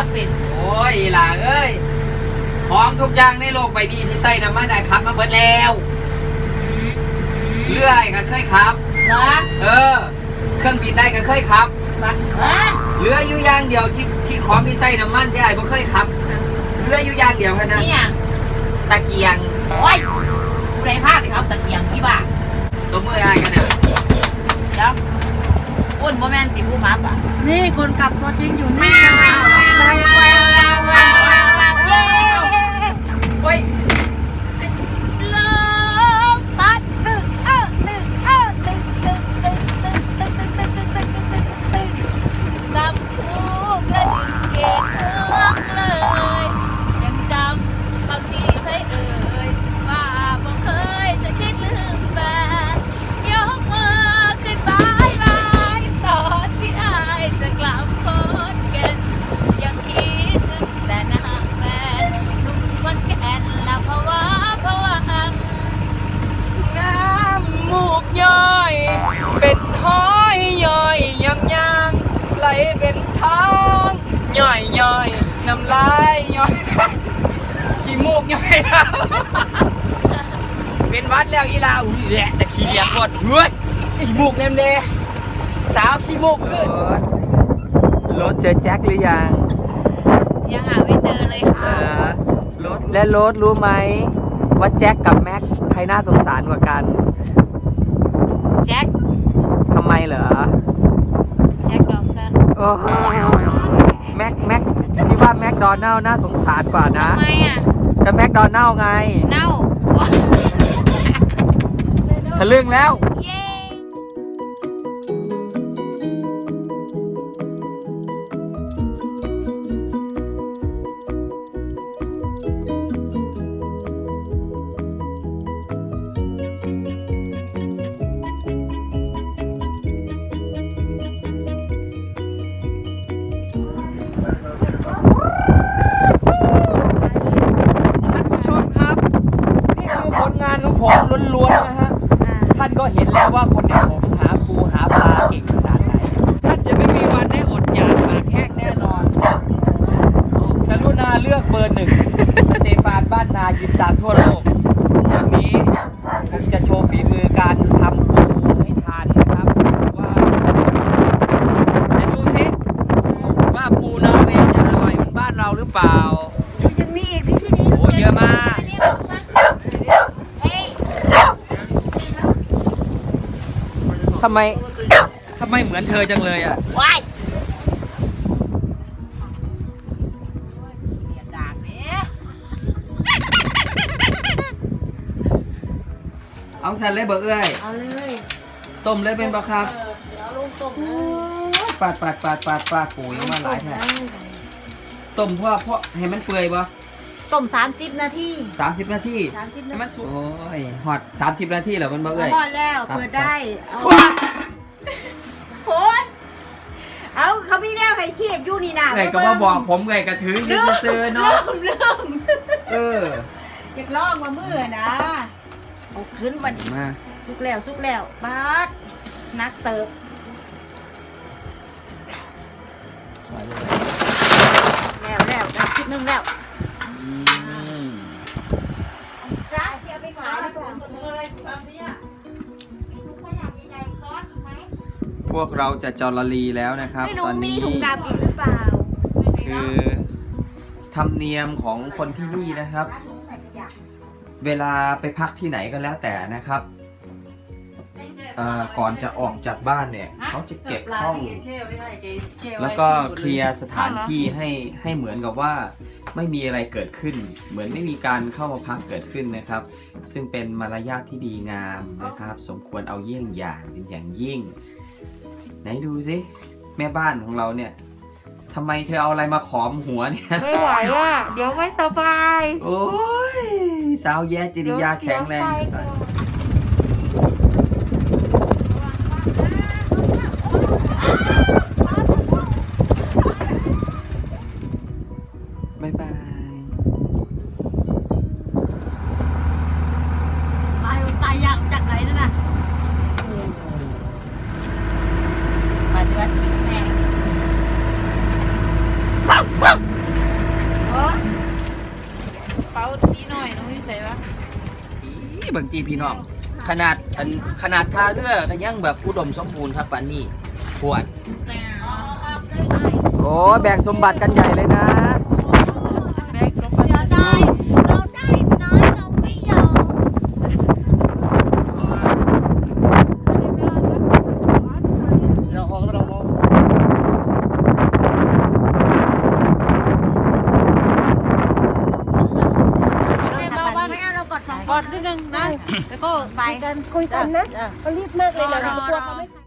ขับเป็นโอ้ยล่ะเอ้ยของทุกอย่างในโลกใบนี้ที่ใส่น้ำมันได้ขับมาเบิดแล้วเรือไอ้ก็เคยขับเหรอเออ เครื่องบินได้ก็เคยขับบักเออเรืออยู่อย่างเดียวที่ที่ของที่ใส่น้ำมันที่ไอ้บ่เคยขับเรืออยู่อย่างเดียวแค่นั้นนี่ยังตะเกียงโอ้ยกูได้ภาพไปครับตะเกียงพี่บ้าตัวมือไอ้กันเนี่ยเดี๋ยวอุ่นโมแมนติผู้มาป่ะนี่คนขับตัวจริงอยู่นี่ว้าวว้ Bye. ทางย่อยย่อยน้ำลายย่อยขี้มูกย่อยนะเป็นหวัดแล้วอีลาอุ้ยแหละแต่ขี้เดียกหมดเฮ้ยขี้มูกเล่มเดสาวขี้มูกขึ้นรถเจอแจ็คหรือยัง ยังหาไม่เจอเลยเอค่ะอรถและรถรู้ไหมว่าแจ็คกับแม็กใครน่าสงสารกว่ากัน แจ็คทำไมเหรอ แจ็คดอสัน โอ้ แม็กแม็กพี่ว่าแม็กโดนัลน่าสงสารกว่านะทำไมอะก็แม็กโดนัลไง เน่าทะลึ่งแล้ว อ้เยอะมากเฮ้ยทำไมทำไมเหมือนเธอจังเลยอะวายเรียนด่างเนี่ยเอาใส่เลยเบอร์เอ้ยเอาเลยต้มเลยเป็นปะครับแล้วลุงต้มปาดปาดปาดปาดปาดปุ๋ยมาหลายแผ่ต้มเพราะเพราะให้มันเปื่อยปะ ต้ม30นาทีสามสิบนาที30ให้นามันทีสุกโอ้ยหอดสามสิบนาทีเหรอมันบ่เอ้ยพอแล้วครับเปิดได้เอาโอ้ยเอาเขามีแนวให้ชีพอยู่นี่นะเอ้ยก็มาบอกผมไงกระถือยืนซื้อๆเนาะเริ่มเริ่มเอออยากลองมาเมื่อนะเอาขึ้นมันมาสุกแล้วสุกแล้วบาดนักเติบแล้วแล้วได้ชุดหนึงแล้ว พวกเราจะจอรลีแล้วนะครับ ไม่ตรู้อนมีนี้ถุงดำอีกหรือเปล่าคือธรรมเนียมของคนที่นี่นะครับ เวลาไปพักที่ไหนก็แล้วแต่นะครับเอ่อก่อนจะออกจากบ้านเนี่ยเขาจะเก็บห้อง แล้วก็เคลียร์สถานที่ให้ให้เหมือนกับว่าไม่มีอะไรเกิดขึ้น เหมือนไม่มีการเข้ามาพักเกิดขึ้นนะครับ ซึ่งเป็นมารยาทที่ดีงามนะครับ สมควรเอาเยี่ยงอย่างเป็นอย่างยิ่ง ไหนดูสิแม่บ้านของเราเนี่ยทำไมเธอเอาอะไรมาขอมหัวเนี่ย ไม่ไหวอะ เดี๋ยวไม่สบาย โอ้ย สาวแย่จริยาแข็งแรงเดี๋ยวไปก่อนบ๊ายบายตายตายอยากจากไหนนั่นน่ะ ปฏิวัติแม่ ป๋าสีหน่อยหนูอยู่ ใส่ปะอีบางทีพี่น้อง ขนาดอันขนาดท่าเรือก็ยังแบบอุดมสมบูรณ์ครับปานนี้ปวด โอ้แบ่งสมบัติกันใหญ่เลยนะ แบกลงไป เดี๋ยวได้เราได้น้อยเราไม่ยอม ให้เบาบ้าน ไม่เอาเรากด สองกอดนิดนึงนะ แล้วก็ไป คุยกันนะจ้ะเขารีบมากเลยนะกลัวเขาไม่